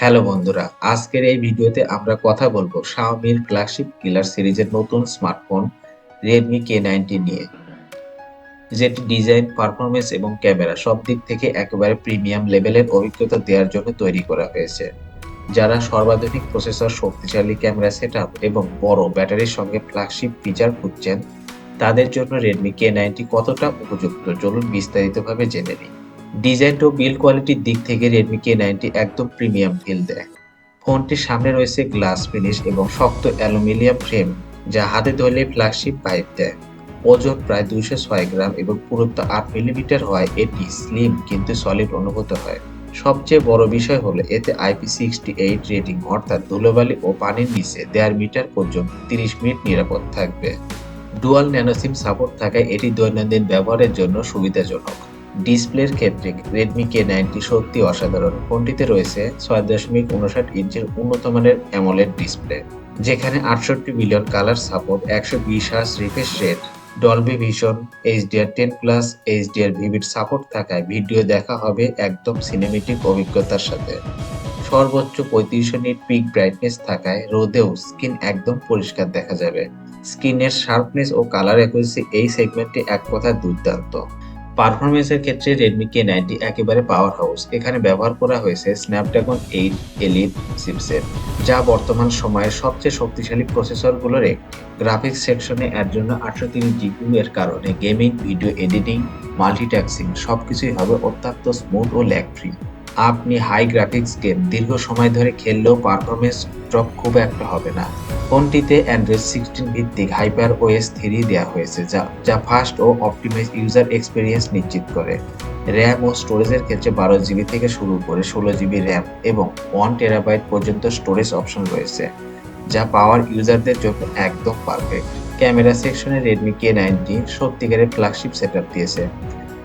Hello বন্ধুরা, আজকের এই ভিডিওতে আমরা কথা বলব শাওমির ফ্ল্যাগশিপ কিলার সিরিজের নতুন স্মার্টফোন রেডমি কে নাইনটি নিয়ে, যেটি ডিজাইন পারফরমেন্স এবং ক্যামেরা সব দিক থেকে একেবারে প্রিমিয়াম লেভেলের অভিজ্ঞতা দেওয়ার জন্য তৈরি করা হয়েছে। যারা সর্বাধুনিক প্রসেসর শক্তিশালী ক্যামেরা সেটআপ এবং বড় ব্যাটারির সঙ্গে ফ্ল্যাগশিপ ফিচার খুঁজছেন, তাদের জন্য রেডমি কে নাইনটি কতটা উপযুক্ত? চলুন বিস্তারিতভাবে জেনে নিই। ডিজাইন ও বিল্ড কোয়ালিটির দিক থেকে রেডমি কে নাইনটি একদম প্রিমিয়াম ফিল দেয়। ফোনটির সামনে রয়েছে গ্লাস ফিনিশ এবং শক্ত অ্যালুমিনিয়াম ফ্রেম যা হাতে ধরলে ফ্ল্যাগশিপ পাইপ দেয়। ওজন প্রায় দুশো ছয় গ্রাম এবং পুরুত্ব আট মিলিমিটার হয়। এটি স্লিম কিন্তু সলিড অনুভূত হয়। সবচেয়ে বড় বিষয় হলো এতে আইপি সিক্সটি এইট রেটিং অর্থাৎ ধুলোবালি ও পানির নিচে দেড় মিটার পর্যন্ত তিরিশ মিনিট নিরাপদ থাকবে। ডুয়াল ন্যানোসিম সাপোর্ট থাকায় এটি দৈনন্দিন ব্যবহারের জন্য সুবিধাজনক। ডিসপ্লের ক্ষেত্রে রেডমি কে নাইনটি সত্যি অসাধারণ। ফোনটিতে রয়েছে ছয় দশমিক উনষাট ইঞ্চের উন্নত মানের অ্যামোলেড ডিসপ্লে, যেখানে আটষট্টি মিলিয়ন কালার সাপোর্ট, একশো বিশ hertz refresh rate Dolby Vision HDR ten plus HDR vivid support থাকায় ভিডিও দেখা হবে একদম সিনেমেটিক অভিজ্ঞতার সাথে। সর্বোচ্চ পঁয়ত্রিশশো নিট পিক ব্রাইটনেস থাকায় রোদেও স্কিন একদম পরিষ্কার দেখা যাবে। স্কিনের শার্পনেস ও কালার অ্যাকুরেসি এই সেগমেন্টে এক কথা দুর্দান্ত। পারফরমেন্সের ক্ষেত্রে রেডমি কে নাইনটি একেবারে পাওয়ার হাউস এখানে ব্যবহার করা হয়েছে স্ন্যাপড্রাগন এইট এলিট চিপসেট যা বর্তমান সময়ের সবচেয়ে শক্তিশালী প্রসেসরগুলোর একটি গ্রাফিক্স সেকশনে এর জন্য আটশো তিরিশ জিপিউ এর কারণে গেমিং ভিডিও এডিটিং মাল্টিটাস্কিং সবকিছুই হবে অত্যন্ত স্মুথ ও ল্যাগ ফ্রি আপনি হাই গ্রাফিক্স গেম দীর্ঘ সময় ধরে খেললেও পারফরমেন্স ড্রপ খুব একটা হবে না। ফোনটিতে অ্যান্ড্রয়েড সিক্সটিন ভিত্তিক হাইপার ওএস থ্রি দেওয়া হয়েছে, যা যা ফাস্ট ও অপটিমাইজ ইউজার এক্সপিরিয়েন্স নিশ্চিত করে। র্যাম ও স্টোরেজের ক্ষেত্রে বারো জিবি থেকে শুরু করে ষোলো জিবি র্যাম এবং ওয়ান টেরাবাইট পর্যন্ত স্টোরেজ অপশন রয়েছে, যা পাওয়ার ইউজারদের জন্য একদম পারফেক্ট। ক্যামেরা সেকশনে রেডমি কে নাইনটি সত্যিকারের ফ্ল্যাগশিপ সেট দিয়েছে।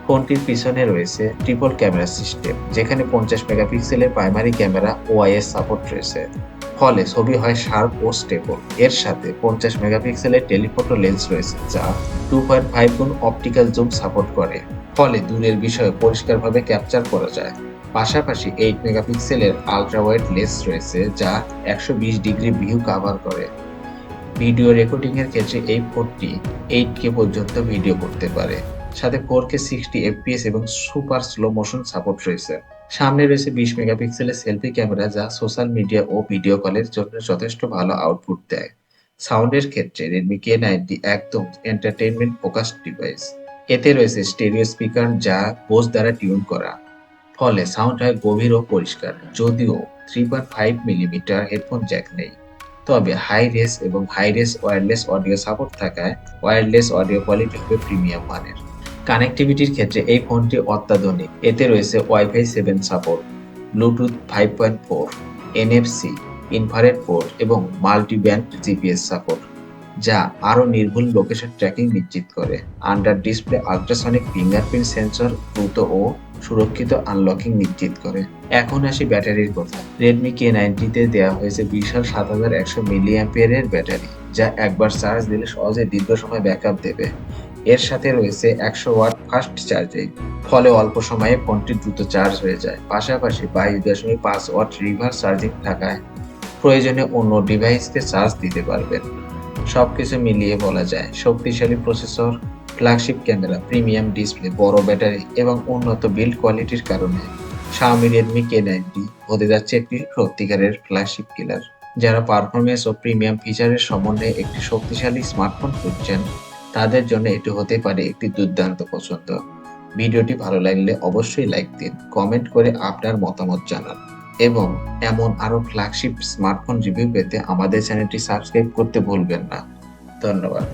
ফোনটির পিছনে রয়েছে ট্রিপল ক্যামেরা সিস্টেম যেখানে পঞ্চাশ মেগাপিক্সেলের প্রাইমারি ক্যামেরা ওআইএস সাপোর্ট রয়েছে। ফলে ছবি হয় শার্প ও স্টেবল এর সাথে পঞ্চাশ মেগাপিক্সেলের টেলিফোটো লেন্স রয়েছে, যা টু পয়েন্ট ফাইভ গুণ অপটিক্যাল জুম সাপোর্ট করে। ফলে দূরের বিষয়ে পরিষ্কারভাবে ক্যাপচার করা যায়। পাশাপাশি এইট মেগাপিক্সেলের আলট্রা ওয়াইড লেন্স রয়েছে, যা একশো বিশ ডিগ্রি ভিউ কভার করে। ভিডিও রেকর্ডিং এর ক্ষেত্রে এই ফোনটি এইট কে পর্যন্ত ভিডিও করতে পারে। সাথে ফোর কে সিক্সটি এফপিএস এবং সুপার স্লো মোশন সাপোর্ট রয়েছে। সামনে রয়েছে বিশ মেগাপিক্সেলের সেলফি ক্যামেরা যা সোশ্যাল মিডিয়া ও ভিডিও কলের জন্য যথেষ্ট ভালো আউটপুট দেয়। সাউন্ডের ক্ষেত্রে রেডমি কে নাইনটি একদম এন্টারটেইনমেন্ট ফোকাস ডিভাইস এতে রয়েছে স্টেরিও স্পিকার যা বোস দ্বারা টিউন করা। ফলে সাউন্ড হয় গভীর ও পরিষ্কার, যদিও three point five millimetre headphone jack নেই। তবে হাই রেস এবং high res wireless audio support থাকায় ওয়্যারলেস অডিও কোয়ালিটি হবে প্রিমিয়াম মানের। কানেক্টিভিটির ক্ষেত্রে এই ফোনটি অত্যাধুনিক। এতে রয়েছে WiFi seven support Bluetooth five point four NFC infrared port এবং মাল্টি ব্যান্ড জিপিএস সাপোর্ট যা আরও নির্ভুল লোকেশন ট্র্যাকিং নিশ্চিত করে। Under display ultrasonic fingerprint sensor দ্রুত ও সুরক্ষিত আনলকিং নিশ্চিত করে। এখন আসি ব্যাটারির কথা। রেডমি কে নাইনটিতে দেওয়া হয়েছে বিশাল সাত হাজার একশো মিলি অ্যাম্পিয়ারের ব্যাটারি, যা একবার চার্জ দিলে সহজে দীর্ঘ সময় ব্যাকআপ দেবে। এর সাথে রয়েছে একশো ওয়াট ফাস্ট চার্জিং। ফলে অল্প সময়ে ফোনটি দ্রুত চার্জ হয়ে যায়। পাশাপাশি বাইশ দশমিক পাঁচ ওয়াট রিভার্স চার্জিং থাকায় প্রয়োজনে অন্য ডিভাইসকে চার্জ দিতে পারবেন। সবকিছু মিলিয়ে বলা যায়, শক্তিশালী processor, flagship camera, premium display, বড় ব্যাটারি এবং উন্নত বিল্ড কোয়ালিটির কারণে Xiaomi Redmi K90 হতে যাচ্ছে একটি সত্যিকারের ফ্ল্যাগশিপ কিলার যারা পারফরমেন্স ও প্রিমিয়াম ফিচারের সমন্বয়ে একটি শক্তিশালী স্মার্টফোন খুঁজছেন তাদের জন্য এটি হতে পারে একটি দুর্দান্ত পছন্দ। ভিডিওটি ভালো লাগলে অবশ্যই লাইক দিন, কমেন্ট করে আপনার মতামত জানান। এবং এমন আরও ফ্ল্যাগশিপ স্মার্টফোন রিভিউ পেতে আমাদের চ্যানেলটি সাবস্ক্রাইব করতে ভুলবেন না। ধন্যবাদ।